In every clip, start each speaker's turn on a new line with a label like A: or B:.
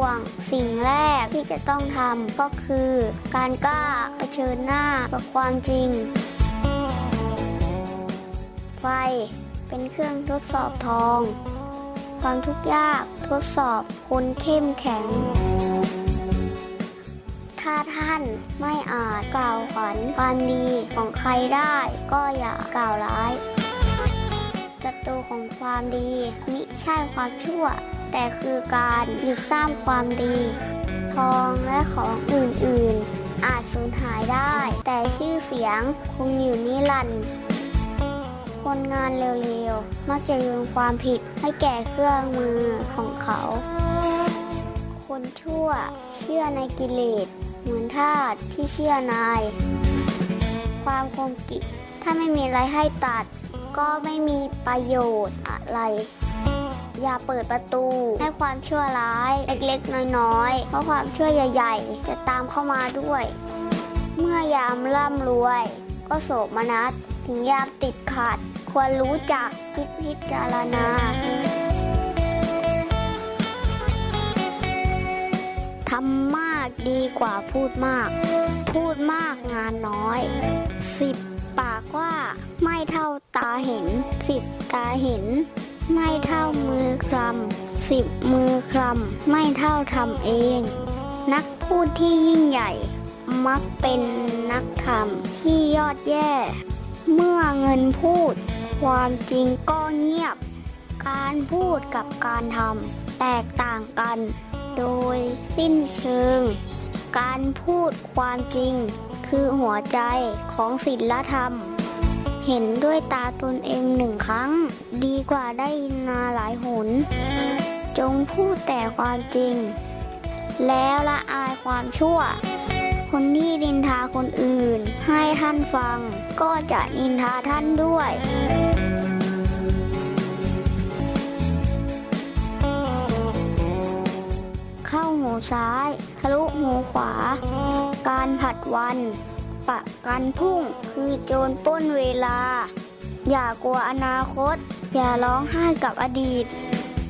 A: วง สิ่งแรกที่จะต้องทำก็คือ การกล้าเผชิญหน้ากับความจริง ไฟเป็นเครื่องทดสอบทอง ความทุกข์ยากทดสอบคนเข้มแข็ง ถ้าท่านไม่อาจกล่าวขวัญความดีของใครได้ก็อย่ากล่าวร้ายศัตรูของความดีมิใช่ความชั่ว แต่คือการหยุดสร้างความดี ทองและของอื่นๆ อาจสูญหายได้ แต่ชื่อเสียงคงอยู่นิรันดร์คนงานเร็วๆ มักจะโยนความผิดให้แก่เครื่องมือของเขา คนชั่วเชื่อในกิเลสเหมือนทาสที่เชื่อนาย ความคมกิถ้าไม่มีอะไรให้ตัด ก็ไม่มีประโยชน์อะไร อย่าเปิดประตู ให้ความชั่วร้าย เล็กๆ น้อยๆ เพราะความชั่วใหญ่ ๆ จะตามเข้ามาด้วย เมื่อยามร่ำรวย ก็โศกมนัสถึงยามติดขัด ควรรู้จักพิพิจารณาทำมากดีกว่าพูดมาก พูดมากงานน้อยสิบปากว่าไม่เท่าตาเห็นสิบตาเห็น ไม่เท่ามือคลำสิบมือคลำไม่เท่าทำเอง นักพูดที่ยิ่งใหญ่ มักเป็นนักทำที่ยอดแย่ เมื่อเงินพูด ความจริงก็เงียบ การพูดกับการทำแตกต่างกัน โดยสิ้นเชิง การพูดความจริง คือหัวใจของศีลธรรม เห็นด้วยตาตนเองหนึ่งครั้ง ดีกว่าได้ยินมาหลายหน จงพูดแต่ความจริง แล้วละอายความชั่ว คนที่นินทาคนอื่น ให้ท่านฟัง ก็จะนินทาท่านด้วยเข้าหูซ้าย ทะลุหูขวา การผัดวัน ปะกันพรุ่ง คือโจรปล้นเวลา อย่ากลัวอนาคต อย่าร้องไห้กับอดีต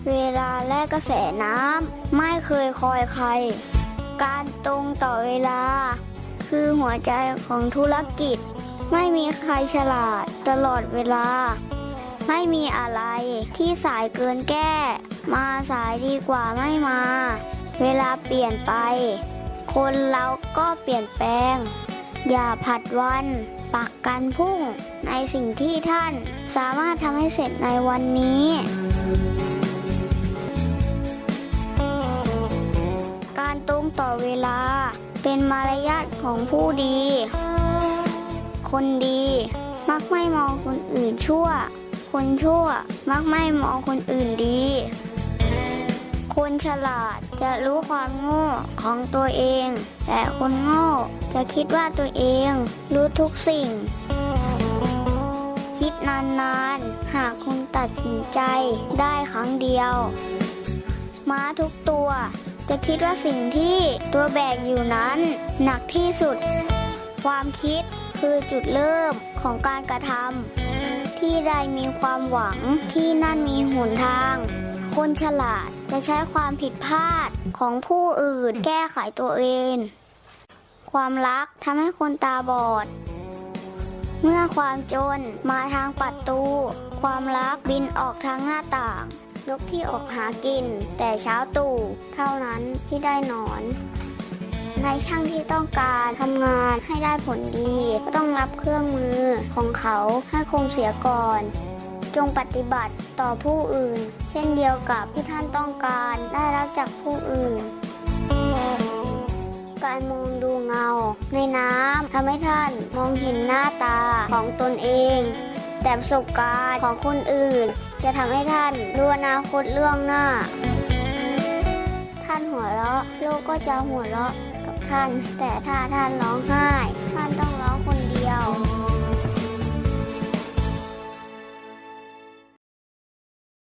A: เวลาและกระแสน้ำไม่เคยคอยใคร การตรงต่อเวลา คือหัวใจของธุรกิจ ไม่มีใครฉลาดตลอดเวลา ไม่มีอะไรที่สายเกินแก้ มาสายดีกว่าไม่มา เวลาเปลี่ยนไป คนเราก็เปลี่ยนแปลง อย่าผัดวัน ปักกันพุ่ง ในสิ่งที่ท่านสามารถทำให้เสร็จในวันนี้ การตรงต่อเวลาเป็นมารยาทของผู้ดี คนดีมักไม่มองคนอื่นชั่ว คนชั่วมักไม่มองคนอื่นดี คนฉลาดจะรู้ความโง่ของตัวเอง แต่คนโง่จะคิดว่าตัวเองรู้ทุกสิ่ง คิดนานๆ หากคุณตัดสินใจได้ครั้งเดียว ม้าทุกตัวจะคิดว่าสิ่งที่ตัวแบกอยู่นั้นหนักที่สุด ความคิดคือจุดเริ่มของการกระทำที่ใดมีความหวังที่นั่นมีหนทาง คนฉลาดจะใช้ความผิดพลาดของผู้อื่นแก้ไขตัวเอง ความรักทำให้คนตาบอด เมื่อความจนมาทางประตู ความรักบินออกทางหน้าต่างนกที่ออกหากิน แต่เช้าตู่เท่านั้นที่ได้นอน ในช่างที่ต้องการทำงานให้ได้ผลดี ก็ต้องรับเครื่องมือของเขาให้คงเสียก่อน จงปฏิบัติต่อผู้อื่น เช่นเดียวกับที่ท่านต้องการได้รับจากผู้อื่น การมองดูเงา ในน้ำทำให้ท่านมองเห็นหน้าตาของตนเอง แต่ประสบการณ์ของคนอื่น จะทำให้ท่านรู้อนาคตเรื่องหน้า ท่านหัวเราะโลกก็จะหัวเราะกับท่าน แต่ถ้าท่านร้องไห้ ท่านต้องร้องคนเดียว